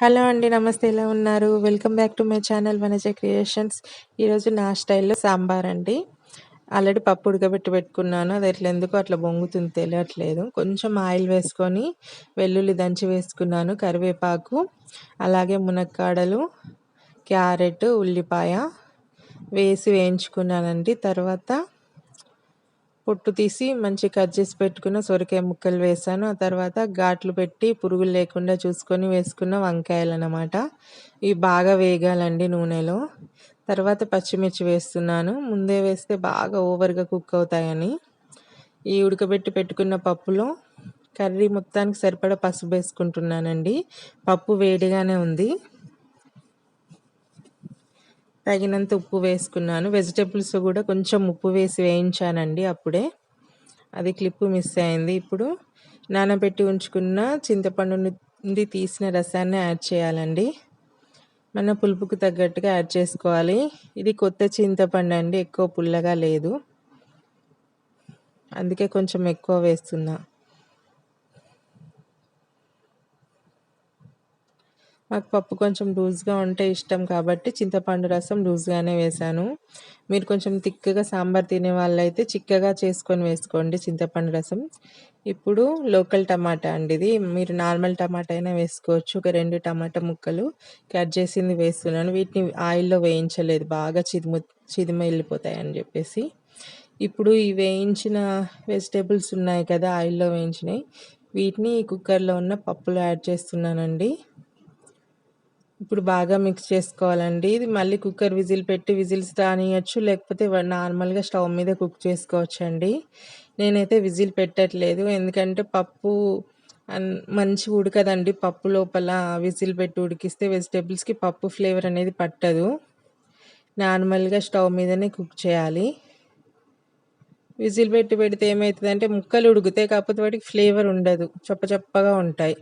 Hello అండి నమస్తే. ఎలా ఉన్నారు? Welcome back to my channel Vanaja creations. ఈరోజు నా స్టైల్లో సాంబార్ అండి. ఆల్రెడీ పప్పు ఉడకబెట్టి పెట్టుకున్నాను. అది ఎట్లా ఎందుకు అట్లా బొంగుతుంది తెలియట్లేదు. కొంచెం ఆయిల్ వేసుకొని వెల్లుల్లి దంచి వేసుకున్నాను కరివేపాకు అలాగే మునక్కాడలు క్యారెట్ ఉల్లిపాయ వేసి వేయించుకున్నానండి. తర్వాత పొట్టు తీసి మంచి కట్ చేసి పెట్టుకున్న సొరకాయ ముక్కలు వేసాను. ఆ తర్వాత ఘాట్లు పెట్టి పురుగులు లేకుండా చూసుకొని వేసుకున్న వంకాయలు అన్నమాట. ఇవి బాగా వేగాలండి నూనెలో. తర్వాత పచ్చిమిర్చి వేస్తున్నాను. ముందే వేస్తే బాగా ఓవర్గా కుక్ అవుతాయని. ఈ ఉడకబెట్టి పెట్టుకున్న పప్పులో కర్రీ మొత్తానికి సరిపడా పసుపు వేసుకుంటున్నానండి. పప్పు వేడిగానే ఉంది. తగినంత ఉప్పు వేసుకున్నాను. వెజిటేబుల్స్ కూడా కొంచెం ఉప్పు వేసి వేయించానండి అప్పుడే. అది క్లిప్పు మిస్ అయింది. ఇప్పుడు నానబెట్టి ఉంచుకున్న చింతపండు నుండి తీసిన రసాన్ని యాడ్ చేయాలండి. మన పులుపుకు తగ్గట్టుగా యాడ్ చేసుకోవాలి. ఇది కొత్త చింతపండు అండి. ఎక్కువ పుల్లగా లేదు. అందుకే కొంచెం ఎక్కువ వేస్తున్నా. మాకు పప్పు కొంచెం లూజ్గా ఉంటే ఇష్టం కాబట్టి చింతపండు రసం లూజ్గానే వేశాను. మీరు కొంచెం తిక్కగా సాంబార్ తినే వాళ్ళైతే చిక్కగా చేసుకొని వేసుకోండి చింతపండు రసం. ఇప్పుడు లోకల్ టమాటా అండి ఇది. మీరు నార్మల్ టమాటా అయినా వేసుకోవచ్చు. ఒక రెండు టమాటా ముక్కలు కట్ చేసింది వేస్తున్నాను. వీటిని ఆయిల్లో వేయించలేదు. బాగా చిదుము చిదిమ వెళ్ళిపోతాయని చెప్పేసి. ఇప్పుడు ఈ వేయించిన వెజిటేబుల్స్ ఉన్నాయి కదా ఆయిల్లో వేయించినాయి వీటిని కుక్కర్లో ఉన్న పప్పులో యాడ్ చేస్తున్నానండి. ఇప్పుడు బాగా మిక్స్ చేసుకోవాలండి. ఇది మళ్ళీ కుక్కర్ విజిల్ పెట్టి విజిల్స్ రానియచ్చు లేకపోతే నార్మల్గా స్టవ్ మీద కుక్ చేసుకోవచ్చు అండి నేనైతే విజిల్ పెట్టట్లేదు. ఎందుకంటే పప్పు మంచి ఉడకదండి. పప్పు లోపల విజిల్ పెట్టి ఉడికిస్తే వెజిటేబుల్స్కి పప్పు ఫ్లేవర్ అనేది పట్టదు. నార్మల్గా స్టవ్ మీదనే కుక్ చేయాలి. విజిల్ పెట్టి పెడితే ఏమవుతుందంటే ముక్కలు ఉడుకుతాయి కాకపోతే వాటికి ఫ్లేవర్ ఉండదు. చప్ప చప్పగా ఉంటాయి.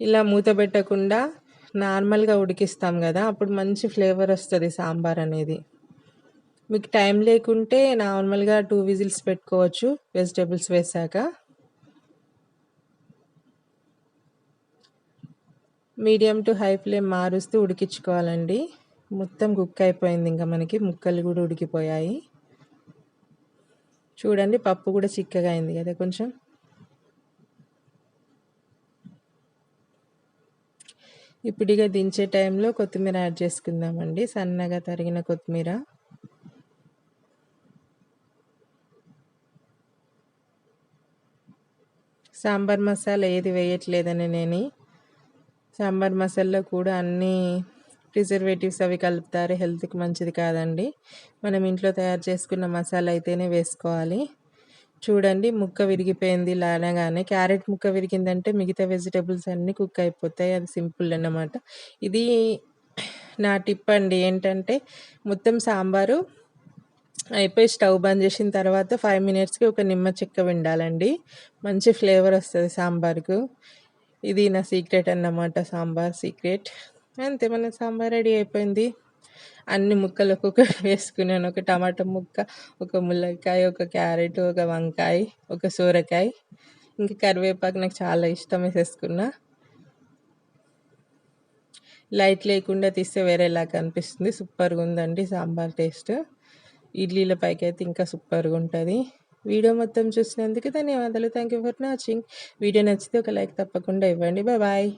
ఇలా మూత పెట్టకుండా నార్మల్గా ఉడికిస్తాం కదా అప్పుడు మంచి ఫ్లేవర్ వస్తుంది సాంబార్ అనేది. మీకు టైం లేకుంటే నార్మల్గా టూ విజిల్స్ పెట్టుకోవచ్చు వెజిటేబుల్స్ వేసాక. మీడియం టు హై ఫ్లేమ్ మారుస్తూ ఉడికించుకోవాలండి. మొత్తం కుక్ అయిపోయింది ఇంకా మనకి ముక్కలు కూడా ఉడికిపోయాయి. చూడండి పప్పు కూడా చిక్కగా అయింది కదా కొంచెం. ఇప్పుడు ఇక దించే టైంలో కొత్తిమీర యాడ్ చేసుకుందామండి. సన్నగా తరిగిన కొత్తిమీర. సాంబార్ మసాలా ఏది వేయట్లేదని నేను సాంబార్ మసాలాలో కూడా అన్నీ ప్రిజర్వేటివ్స్ అవి కలుపుతారు. హెల్త్కి మంచిది కాదండి. మనం ఇంట్లో తయారు చేసుకున్న మసాలా అయితేనే వేసుకోవాలి. చూడండి ముక్క విరిగిపోయింది ఇలా అనగానే క్యారెట్ ముక్క విరిగిందంటే మిగతా వెజిటేబుల్స్ అన్నీ కుక్ అయిపోతాయి. అది సింపుల్ అన్నమాట. ఇది నా టిప్ అండి. ఏంటంటే మొత్తం సాంబారు అయిపోయి స్టవ్ బంద్ చేసిన తర్వాత ఫైవ్ మినిట్స్కి ఒక నిమ్మ చెక్క విండాలండి. మంచి ఫ్లేవర్ వస్తుంది సాంబార్కు. ఇది నా సీక్రెట్ అన్నమాట సాంబార్ సీక్రెట్. అంతే మన సాంబార్ రెడీ అయిపోయింది. అన్ని ముక్కలు ఒక్కొక్కటి వేసుకున్నాను. ఒక టమాటా ముక్క ఒక ములక్కాయ ఒక క్యారెట్ ఒక వంకాయ ఒక సోరకాయ. ఇంకా కరివేపాకు నాకు చాలా ఇష్టం వేసేసుకున్నా. లైట్ లేకుండా తీస్తే వేరేలా కనిపిస్తుంది సూపర్గా ఉందండి సాంబార్ టేస్ట్. ఇడ్లీల పైకి అయితే ఇంకా సూపర్గా ఉంటుంది. వీడియో మొత్తం చూసినందుకు ధన్యవాదాలు. Thank you for watching video నచ్చితే ఒక లైక్ తప్పకుండా ఇవ్వండి. Bye bye